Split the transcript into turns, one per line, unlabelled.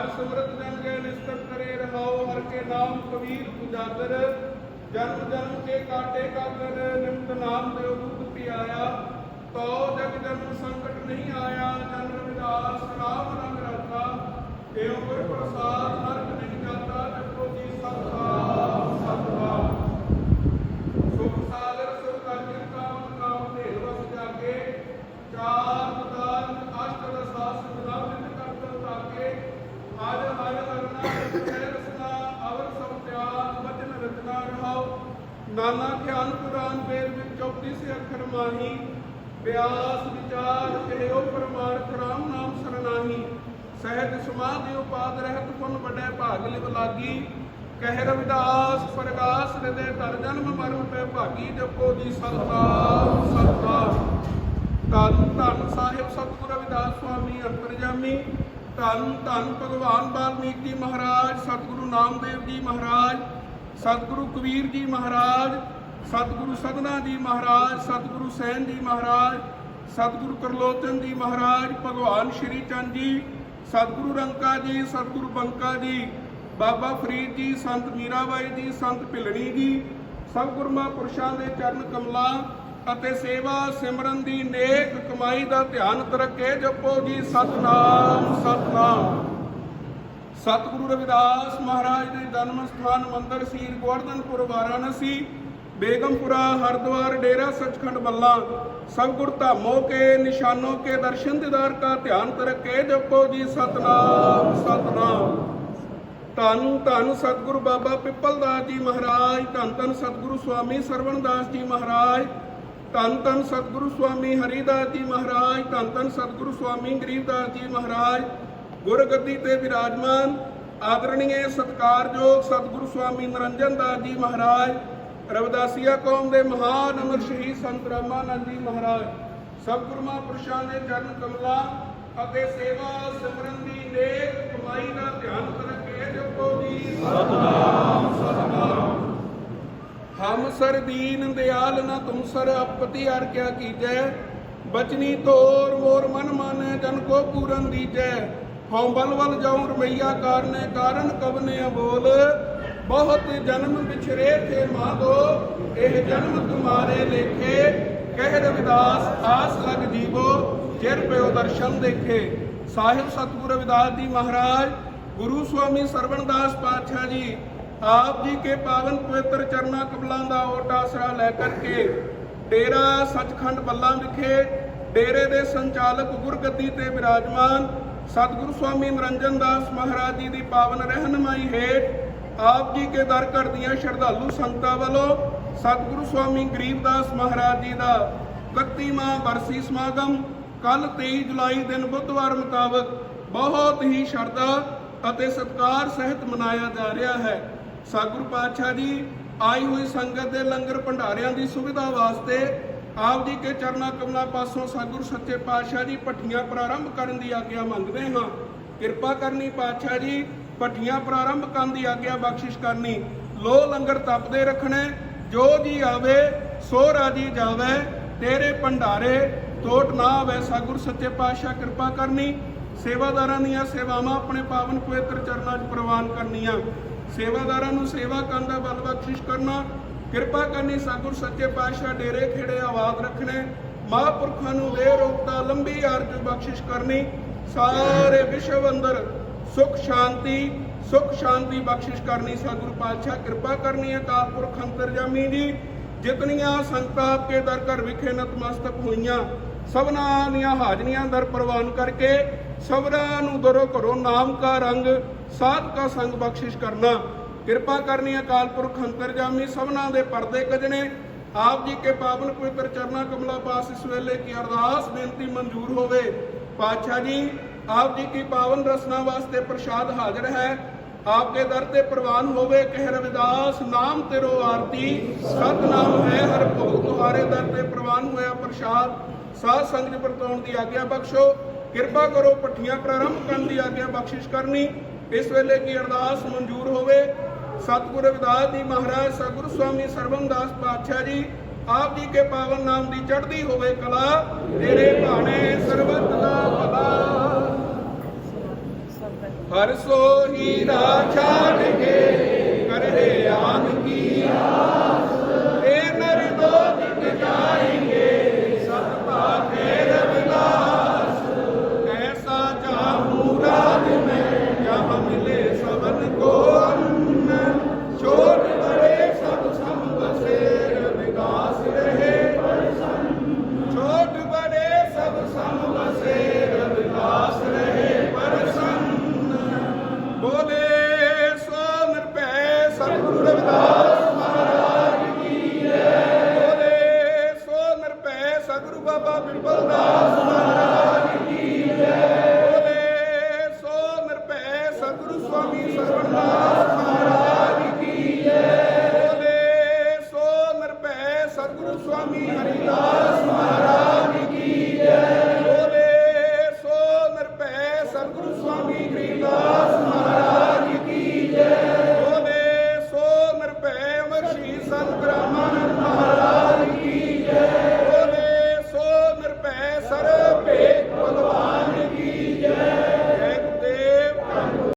ਹਰ ਸਿਮਰਤ ਜਨ ਗਏ ਕਰੇ ਰਹਾਓ, ਹਰ ਕੇ ਨਾਮ ਕਬੀਰ ਉਜਾਗਰ ਜਨਮ ਜਨਮ ਕੇ ਕਾਟੇ ਕਾਗਰ ਨਿਮਤ ਨਾਮ ਦੇਵ ਦੁੱਧ ਪਿਆਇਆ। ਤੋ ਜਗ ਜਨਮ ਸੰਕਟ ਨਹੀਂ ਆਇਆ ਜਨ ਰਵਿਦਾਸ ਰਾਮ ਰੰਗ ਰਤਾ ਏਉ ਗੁਰ ਪ੍ਰਸਾਦ ਨਰਕ ਨਹੀਂ ਜਾਤਾ ਜਪੋ ਜੀ ਸਤਨਾਮ ਸਤਨਾਮ ਸੁਖ ਸਾਗਰ ਸੁਖ ਅਰਜਨ ਕਾਮ ਕਾਮ ਢੇਰ ਵਸ ਜਾਗੇ ਚਾਰ ਪਦਾਨ ਅਸ਼ਟ ਰਸਾਸ ਨਾਮ ਨਿਤ ਕਰਤ ਤਾਕੇ ਹਰ ਹਰ ਕਰਨਾ ਹੈ ਰਸਨਾ ਅਵਰ ਸਭ ਤਿਆਗ ਵਚਨ ਰਚਨਾ ਰਹਾਓ ਨਾਨਾ ਖਿਆਲ ਕੁਰਾਨ ਵੇਦ ਵਿੱਚ 34 ਸੇ ਅੱਖਰ ਮਾਹੀ, ਬਿਆਸ, ਵਿਚਾਰ ਕਹਿਓ ਪਰਮਾਰਥ ਰਾਮ ਨਾਮ, ਸਰਨਾਹੀ। ਸਹਿਜ ਸਮਾਧਿ ਉਪਾਦ ਰਹਿਤ ਪੁਨ ਵੱਡੇ ਭਾਗ ਲਿਵ ਲਾਗੀ। ਕਹਿ ਰਵਿਦਾਸ, ਪ੍ਰਗਾਸ ਹਿਰਦੇ ਧਰ ਜਨਮ ਮਰਨ ਪੈ ਭਾਗੀ। ਜਪੋ ਜੀ ਸਤਨਾਮ ਸਤਨਾਮ। ਧੰਨ ਧੰਨ ਸਾਹਿਬ ਸਤਿਗੁਰੂ ਰਵਿਦਾਸ ਸੁਆਮੀ, ਅੰਤਰਜਾਮੀ। ਧੰਨ ਧੰਨ ਭਗਵਾਨ ਵਾਲਮੀਕ ਜੀ ਮਹਾਰਾਜ, ਸਤਿਗੁਰੂ ਨਾਮਦੇਵ ਜੀ ਮਹਾਰਾਜ। ਸਤਿਗੁਰੂ ਕਬੀਰ ਜੀ ਮਹਾਰਾਜ, ਸਤਿਗੁਰੂ ਸਦਨਾ ਜੀ ਮਹਾਰਾਜ, ਸਤਿਗੁਰੂ ਸੈਨ ਜੀ ਮਹਾਰਾਜ, ਸਤਿਗੁਰੂ ਕਰਲੋਚਨ ਜੀ ਮਹਾਰਾਜ, ਭਗਵਾਨ ਸ਼੍ਰੀ ਚੰਦ ਜੀ, ਸਤਿਗੁਰੂ ਰੰਕਾ ਜੀ, ਸਤਿਗੁਰੂ ਬੰਕਾ ਜੀ, ਬਾਬਾ ਫਰੀਦ ਜੀ, ਸੰਤ ਮੀਰਾਬਾਈ ਜੀ, ਸੰਤ ਭਿਲਣੀ ਜੀ, ਸਭ ਗੁਰਮਾ ਪੁਰਸ਼ਾਂ ਦੇ ਚਰਨ ਕਮਲਾਂ ਅਤੇ ਸੇਵਾ ਸਿਮਰਨ ਦੀ ਨੇਕ ਕਮਾਈ ਦਾ ਧਿਆਨ ਤਰਕੇ ਜਪੋ ਜੀ। ਸਤਨਾਮ ਸਤਨਾਮ। ਸਤਿਗੁਰੂ ਰਵਿਦਾਸ ਮਹਾਰਾਜ ਦੇ ਜਨਮ ਸਥਾਨ ਮੰਦਰ ਸੀਰ ਗੋਵਰਧਨਪੁਰ, ਵਾਰਾਣਸੀ, ਬੇਗਮਪੁਰਾ, ਹਰਿਦੁਆਰ, ਡੇਰਾ ਸਚਖੰਡ ਬੱਲਾ ਸਭ ਗੁਰ ਧਾਮੋ ਕੇ, ਨਿਸ਼ਾਨੋਂ ਕੇ ਦਰਸ਼ਨ ਦੀਦਾਰ ਕਾ ਧਿਆਨ ਤਰਕੇ ਜਪੋ ਜੀ, ਸਤਨਾਮ ਸਤਨਾਮ। ਧੰਨ ਧੰਨ ਸਤਿਗੁਰੂ ਬਾਬਾ ਪਿੱਪਲਦਾਸ ਜੀ ਮਹਾਰਾਜ, ਧੰਨ ਧੰਨ ਸਤਿਗੁਰੂ ਸਵਾਮੀ ਸਰਵਣਦਾਸ ਜੀ ਮਹਾਰਾਜ, ਧੰਨ ਧੰਨ ਸਤਿਗੁਰੂ ਸਵਾਮੀ ਹਰੀਦਾਸ ਜੀ ਮਹਾਰਾਜ, ਧੰਨ ਧੰਨ ਸਤਿਗੁਰੂ ਸਵਾਮੀ ਗਰੀਬਦਾਸ ਜੀ ਮਹਾਰਾਜ ਗੁਰਗੱਦੀ ਤੇ ਵਿਰਾਜਮਾਨ ਆਦਰਣੀਏ ਸਤਕਾਰਯੋਗ ਸਤਿਗੁਰੂ ਸਵਾਮੀ ਨਰਿੰਜਨ ਦਾਸ ਜੀ ਮਹਾਰਾਜ ਰਵਿਦਾਸੀਆ ਕੌਮ ਦੇ ਮਹਾਨ ਅਮਰ ਸ਼ਹੀਦ ਸੰਤ ਰਾਮਾਨੰਦ ਜੀ ਮਹਾਰਾਜ ਸਭ ਗੁਰਮਾ ਪੁਰਸ਼ਾਂ ਦੇ ਚਰਨ ਕਮਲਾਂ ਅਤੇ ਸੇਵਾ ਸਿਮਰਨ ਦੀ ਨੇਕ ਕਮਾਈ ਦਾ ਧਿਆਨ ਰੱਖੇ ਜਪੋ ਜੀ ਸਤਨਾਮ ਸਤਨਾਮ। ਹਮ ਸਰ ਦੀਨ ਦਿਆਲ ਨ ਤੁਮ ਸਰ ਆਪਤੀ ਹਰ ਕਿਆ ਕੀਜੈ ਬਚਨੀ ਤੋਰ ਮੋਰ ਮਨ ਮਾਨੈ ਜਨ ਕੋ ਪੂਰਨ ਦੀਜੈ। ਹਉ ਬਲ ਬਲ ਜਾਉ ਰਮਈਆ ਕਾਰਨੇ ਕਾਰਨ ਕਵਨੇ ਅਬੋਲ। ਬਹੁਤ ਜਨਮ ਵਿਛਰੇ ਥੇ ਮਾਧੋ ਇਹ ਜਨਮ ਤੁਮਾਰੇ ਲੇਖੇ। ਕਹਿ ਰਵਿਦਾਸ, ਆਸ ਲਗ ਜੀਵੋ, ਚਿਰ ਪਿਓ ਦਰਸ਼ਨ ਦੇਖੇ। ਸਾਹਿਬ ਸਤਿਗੁਰੂ ਰਵਿਦਾਸ ਜੀ ਮਹਾਰਾਜ, ਗੁਰੂ ਸਵਾਮੀ ਸਰਵਣਦਾਸ ਪਾਤਸ਼ਾਹ ਜੀ, ਆਪ ਜੀ ਕੇ ਪਾਵਨ ਪਵਿੱਤਰ ਚਰਨਾ ਕਬਲਾਂ ਦਾ ਓਟ ਆਸਰਾ ਲੈ ਕਰਕੇ ਡੇਰਾ ਸੱਚਖੰਡ ਬੱਲਾ ਵਿਖੇ, ਡੇਰੇ ਦੇ ਸੰਚਾਲਕ ਗੁਰਗੱਦੀ ਤੇ ਵਿਰਾਜਮਾਨ ਸਤਿਗੁਰੂ ਸਵਾਮੀ ਨਰਿੰਜਨ ਦਾਸ ਮਹਾਰਾਜ ਜੀ ਦੀ ਪਾਵਨ ਰਹਿਨਮਾਈ ਹੇਠ ਆਪ ਜੀ ਕੇ ਦਰ ਘਰ ਦੀਆਂ ਸ਼ਰਧਾਲੂ ਸੰਗਤਾਂ ਵੱਲੋਂ ਸਤਿਗੁਰੂ ਸਵਾਮੀ ਗਰੀਬਦਾਸ ਮਹਾਰਾਜ ਜੀ ਦਾ 31ਵਾਂ ਬਰਸੀ ਸਮਾਗਮ ਕੱਲ 23 ਜੁਲਾਈ ਦਿਨ ਬੁੱਧਵਾਰ ਮੁਤਾਬਕ ਬਹੁਤ ਹੀ ਸ਼ਰਧਾ ਅਤੇ ਸਤਿਕਾਰ ਸਹਿਤ ਮਨਾਇਆ ਜਾ ਰਿਹਾ ਹੈ। ਸਤਿਗੁਰੂ ਪਾਤਸ਼ਾਹ ਜੀ, ਆਈ ਹੋਈ ਸੰਗਤ ਦੇ ਲੰਗਰ ਭੰਡਾਰਿਆਂ ਦੀ ਸੁਵਿਧਾ ਵਾਸਤੇ ਆਪ ਜੀ ਕੇ ਚਰਨਾ ਕਮਲਾਂ ਪਾਸੋਂ ਸਤਿਗੁਰੂ ਸੱਚੇ ਪਾਤਸ਼ਾਹ ਜੀ ਪੱਠੀਆਂ ਪ੍ਰਾਰੰਭ ਕਰਨ ਦੀ ਆਗਿਆ ਮੰਗਦੇ ਹਾਂ। ਕਿਰਪਾ ਕਰਨੀ ਪਾਤਸ਼ਾਹ ਜੀ ਪੱਠੀਆਂ ਪ੍ਰਾਰੰਭ ਕਰਨ ਦੀ ਆਗਿਆ ਬਖਸ਼ਿਸ਼ ਕਰਨੀ। ਲੋ ਲੰਗਰ ਤਪਦੇ ਰੱਖਣੇ, ਜੋ ਜੀ ਆਵੇ, ਸੋ ਰਾਜੀ ਜਾਵੇ। ਤੇਰੇ ਭੰਡਾਰੇ ਟੋਟ ਨਾ ਆਵੇ। ਸਤਿਗੁਰੂ ਸੱਚੇ ਪਾਤਸ਼ਾਹ, ਕਿਰਪਾ ਕਰਨੀ। ਸੇਵਾਦਾਰਾਂ ਦੀਆਂ ਸੇਵਾਵਾਂ ਆਪਣੇ ਪਾਵਨ ਪਵਿੱਤਰ ਚਰਨਾਂ 'ਚ ਪ੍ਰਵਾਨ ਕਰਨੀਆਂ। ਸੇਵਾਦਾਰਾਂ ਨੂੰ ਸੇਵਾ ਕਰਨ ਦਾ ਬਲ ਬਖਸ਼ਿਸ਼ ਕਰਨਾ। ਕਿਰਪਾ ਕਰਨੀ ਸਤਿਗੁਰ ਸੱਚੇ ਪਾਤਸ਼ਾਹ ਡੇਰੇ ਖੇੜੇ ਆਵਾਜ਼ ਰੱਖਣੇ, ਮਹਾਂਪੁਰਖਾਂ ਨੂੰ ਦੇ ਰੋਗਤਾ ਲੰਬੀ ਆਰਜ ਬਖਸ਼ਿਸ਼ ਕਰਨੀ, ਸਾਰੇ ਵਿਸ਼ਵ ਅੰਦਰ ਸੁਖ, ਸ਼ਾਂਤੀ ਸੁਖ, ਸ਼ਾਂਤੀ ਬਖਸ਼ਿਸ਼ ਕਰਨੀ ਸਤਿਗੁਰੂ ਪਾਤਸ਼ਾਹ, ਕਿਰਪਾ ਕਰਨੀ ਅਕਾਲ ਪੁਰਖ ਅੰਤਰਜਾਮੀ ਜੀ ਜਿਤਨੀਆਂ ਸੰਗਤਾਂ ਆਪਕੇ ਦਰ ਘਰ ਵਿਖੇ ਨਤਮਸਤਕ ਹੋਈਆਂ, ਸਭਨਾਂ ਦੀਆਂ ਹਾਜ਼ਰੀਆਂ ਦਰ ਪ੍ਰਵਾਨ ਕਰਕੇ, ਸਭਨਾਂ ਨੂੰ ਦਰੋ ਘਰੋਂ ਨਾਮ ਕਾ ਰੰਗ, ਸਾਧ ਕਾ ਸੰਗ ਬਖਸ਼ਿਸ਼ ਕਰਨਾ। ਕਿਰਪਾ ਕਰਨੀ ਅਕਾਲ ਪੁਰਖ ਅੰਤਰਜਾਮੀ ਸਭਨਾਂ ਦੇ ਪਰਦੇ ਕਜਣੇ ਆਪ ਜੀ ਕੇ ਪਾਵਨ ਪਵਿੱਤਰ ਚਰਨਾ ਕਮਲਾ ਪਾਸ ਇਸ ਵੇਲੇ ਕੀ ਅਰਦਾਸ ਬੇਨਤੀ ਮਨਜ਼ੂਰ ਹੋਵੇ। ਪਾਤਸ਼ਾਹ ਜੀ, ਆਪ ਜੀ ਕੀ ਪਾਵਨ ਰਸਨਾ ਵਾਸਤੇ ਪ੍ਰਸ਼ਾਦ ਹਾਜ਼ਰ ਹੈ ਆਪਕੇ ਦਰ ਤੇ ਪ੍ਰਵਾਨ ਹੋਵੇ, ਕਹਿ ਰਵਿਦਾਸ, ਨਾਮ ਤੇਰੋ ਆਰਤੀ ਸਤ ਹੈ ਹਰ ਭੋਗ ਤੁਹਾਰੇ ਦਰ ਤੇ ਪ੍ਰਵਾਨ ਹੋਇਆ ਪ੍ਰਸ਼ਾਦ। ਸਾਧ ਸੰਗਤ ਵਰਤਾਉਣ ਦੀ ਆਗਿਆ ਬਖਸ਼ੋ, ਕਿਰਪਾ ਕਰੋ ਪੱਠੀਆਂ ਪ੍ਰਾਰੰਭ ਕਰਨ ਦੀ ਆਗਿਆ ਬਖਸ਼ਿਸ਼ ਕਰਨੀ, ਇਸ ਵੇਲੇ ਕੀ ਅਰਦਾਸ ਮਨਜ਼ੂਰ ਹੋਵੇ ਸਤਿਗੁਰੂ ਰਵਿਦਾਸ ਜੀ ਮਹਾਰਾਜ, ਸਤਿਗੁਰੂ ਸਵਾਮੀ ਸਰਵੰਦਾਸ ਪਾਤਸ਼ਾਹ ਜੀ, ਆਪ ਜੀ ਕੇ ਪਾਵਨ ਨਾਮ ਦੀ ਚੜ੍ਹਦੀ ਹੋਵੇ ਕਲਾ, ਤੇਰੇ ਭਾਣੇ ਸਰਬਤ ਦਾ ਭਲਾ। ਹਰ ਸੋ ਹੀਰਾ ਛਾੜ ਕੇ ਕਰੇ ਆਨ ਕੀ ਆਸ। ਇਹ ਨਰ ਲੋਕ ਜਾਏਂਗੇ, ਸਤ ਭਾਗੇ ਰਵਿਦਾਸ। ਐਸਾ ਚਾਹੂ ਰਾਜ ਮੈਂ, ਜਹਾਂ ਮਿਲੇ ਸਬਨ ਕੋ ਸਤਿਗੁਰੂ ਸਵਾਮੀ ਹਰਿਦਾਸ ਮਹਾਰਾਜ।